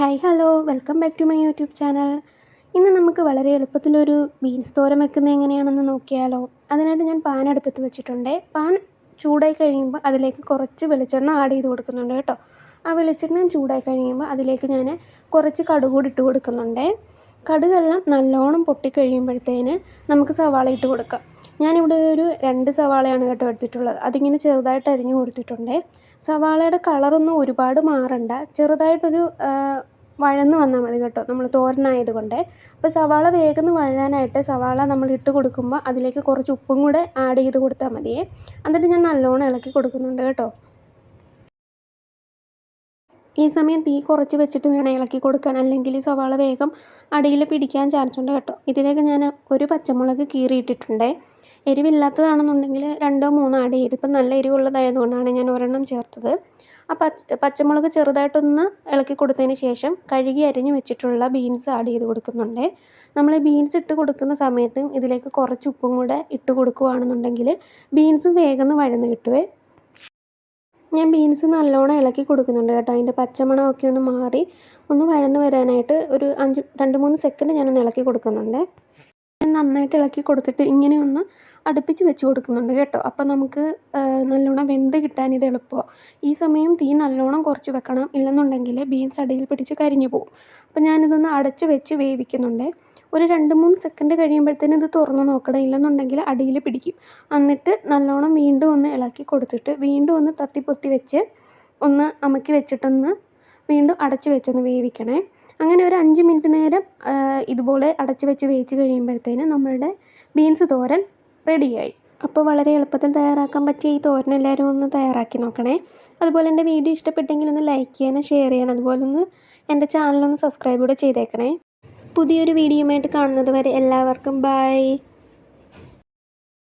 Hi hello. Welcome back to my YouTube channel. ഇന്ന് നമുക്ക് വളരെ എളുപ്പത്തിലൊരു ബീൻസ് തോരൻ വെക്കുന്നത് എങ്ങനെയാണെന്ന് നോക്കിയാലോ. അതിനായിട്ട് ഞാൻ പാൻ അടുപ്പത്ത് വെച്ചിട്ടുണ്ട്. പാൻ ചൂടായി കഴിയുമ്പോൾ അതിലേക്ക് കുറച്ച് വെളിച്ചെണ്ണ ആഡ് ചെയ്ത് കൊടുക്കുന്നുണ്ട് കേട്ടോ. ആ വെളിച്ചെണ്ണ ചൂടായി കഴിയുമ്പോൾ അതിലേക്ക് ഞാൻ കുറച്ച് കടുകൂടി ഇട്ട് കൊടുക്കുന്നുണ്ട്. കടുകെല്ലാം നല്ലോണം പൊട്ടിക്കഴിയുമ്പോഴത്തേന് നമുക്ക് സവാള ഇട്ട് കൊടുക്കാം. ഞാനിവിടെ ഒരു രണ്ട് സവാളയാണ് കേട്ടോ എടുത്തിട്ടുള്ളത്. അതിങ്ങനെ ചെറുതായിട്ട് അരിഞ്ഞു കൊടുത്തിട്ടുണ്ട്. സവാളയുടെ കളറൊന്നും ഒരുപാട് മാറണ്ട. ചെറുതായിട്ടൊരു വഴന്ന് വന്നാൽ മതി കേട്ടോ. നമ്മൾ തോരനായത് കൊണ്ട് അപ്പോൾ സവാള വേഗം വഴാനായിട്ട് സവാള നമ്മൾ ഇട്ട് കൊടുക്കുമ്പോൾ അതിലേക്ക് കുറച്ച് ഉപ്പും കൂടെ ആഡ് ചെയ്ത് കൊടുത്താൽ മതിയേ. എന്നിട്ട് ഞാൻ നല്ലോണം ഇളക്കി കൊടുക്കുന്നുണ്ട് കേട്ടോ. ഈ സമയം തീ കുറച്ച് വെച്ചിട്ട് വേണം ഇളക്കി കൊടുക്കാൻ. അല്ലെങ്കിൽ സവാള വേഗം അടിയിൽ പിടിക്കാൻ ചാൻസ് ഉണ്ട് കേട്ടോ. ഇതിലേക്ക് ഞാൻ ഒരു പച്ചമുളക് കീറിയിട്ടിട്ടുണ്ട്. എരിവില്ലാത്തതാണെന്നുണ്ടെങ്കിൽ രണ്ടോ മൂന്നോ ആഡ് ചെയ്ത് ഇപ്പം നല്ല എരിവുള്ളതായതുകൊണ്ടാണ് ഞാൻ ഒരെണ്ണം ചേർത്തത്. ആ പച്ച പച്ചമുളക് ചെറുതായിട്ടൊന്ന് ഇളക്കി കൊടുത്തതിന് ശേഷം കഴുകി അരിഞ്ഞു വെച്ചിട്ടുള്ള ബീൻസ് ആഡ് ചെയ്ത് കൊടുക്കുന്നുണ്ട്. നമ്മൾ ബീൻസ് ഇട്ട് കൊടുക്കുന്ന സമയത്തും ഇതിലേക്ക് കുറച്ച് ഉപ്പും കൂടെ ഇട്ട് കൊടുക്കുകയാണെന്നുണ്ടെങ്കിൽ ബീൻസ് വേഗം വഴന്ന് കിട്ടുവേ. ഞാൻ ബീൻസ് നല്ലോണം ഇളക്കി കൊടുക്കുന്നുണ്ട് കേട്ടോ. അതിന്റെ പച്ചമണമൊക്കെ ഒന്ന് മാറി ഒന്ന് വഴന്ന് വരാനായിട്ട് ഒരു അഞ്ച് രണ്ട് മൂന്ന് സെക്കൻഡ് ഞാനൊന്ന് ഇളക്കി കൊടുക്കുന്നുണ്ട്. നന്നായിട്ട് ഇളക്കി കൊടുത്തിട്ട് ഇങ്ങനെ ഒന്ന് അടുപ്പിച്ച് വെച്ച് കൊടുക്കുന്നുണ്ട് കേട്ടോ. അപ്പോൾ നമുക്ക് നല്ലോണം വെന്ത് കിട്ടാൻ ഇത് എളുപ്പമാണ് ഈ സമയം തീ നല്ലോണം കുറച്ച് വെക്കണം. ഇല്ലെന്നുണ്ടെങ്കിൽ ബീൻസ് അടിയിൽ പിടിച്ച് കരിഞ്ഞു പോകും അപ്പോൾ ഞാനിതൊന്ന് അടച്ച് വെച്ച് വേവിക്കുന്നുണ്ട്. ഒരു രണ്ട് മൂന്ന് സെക്കൻഡ് കഴിയുമ്പോഴത്തേനും ഇത് തുറന്ന് നോക്കണം. ഇല്ലെന്നുണ്ടെങ്കിൽ അടിയിൽ പിടിക്കും. എന്നിട്ട് നല്ലോണം വീണ്ടും ഒന്ന് ഇളക്കി കൊടുത്തിട്ട് വീണ്ടും ഒന്ന് തത്തിപ്പൊത്തി വെച്ച് ഒന്ന് അമക്കി വെച്ചിട്ടൊന്ന് വീണ്ടും അടച്ച് വെച്ചൊന്ന് വേവിക്കണേ. അങ്ങനെ ഒരു അഞ്ച് മിനിറ്റ് നേരം ഇതുപോലെ അടച്ച് വെച്ച് വേവിച്ച് കഴിയുമ്പോഴത്തേന് നമ്മളുടെ ബീൻസ് തോരൻ റെഡിയായി അപ്പോൾ വളരെ എളുപ്പത്തിൽ തയ്യാറാക്കാൻ പറ്റിയ ഈ തോരൻ എല്ലാവരും ഒന്ന് തയ്യാറാക്കി നോക്കണേ. അതുപോലെ എന്റെ വീഡിയോ ഇഷ്ടപ്പെട്ടെങ്കിൽ ഒന്ന് ലൈക്ക് ചെയ്യാനും ഷെയർ ചെയ്യണം അതുപോലെ ഒന്ന് എന്റെ ചാനലൊന്ന് സബ്സ്ക്രൈബ് കൂടെ ചെയ്തേക്കണേ. പുതിയൊരു വീഡിയോയുമായിട്ട് കാണുന്നത് വരെ എല്ലാവർക്കും ബൈ.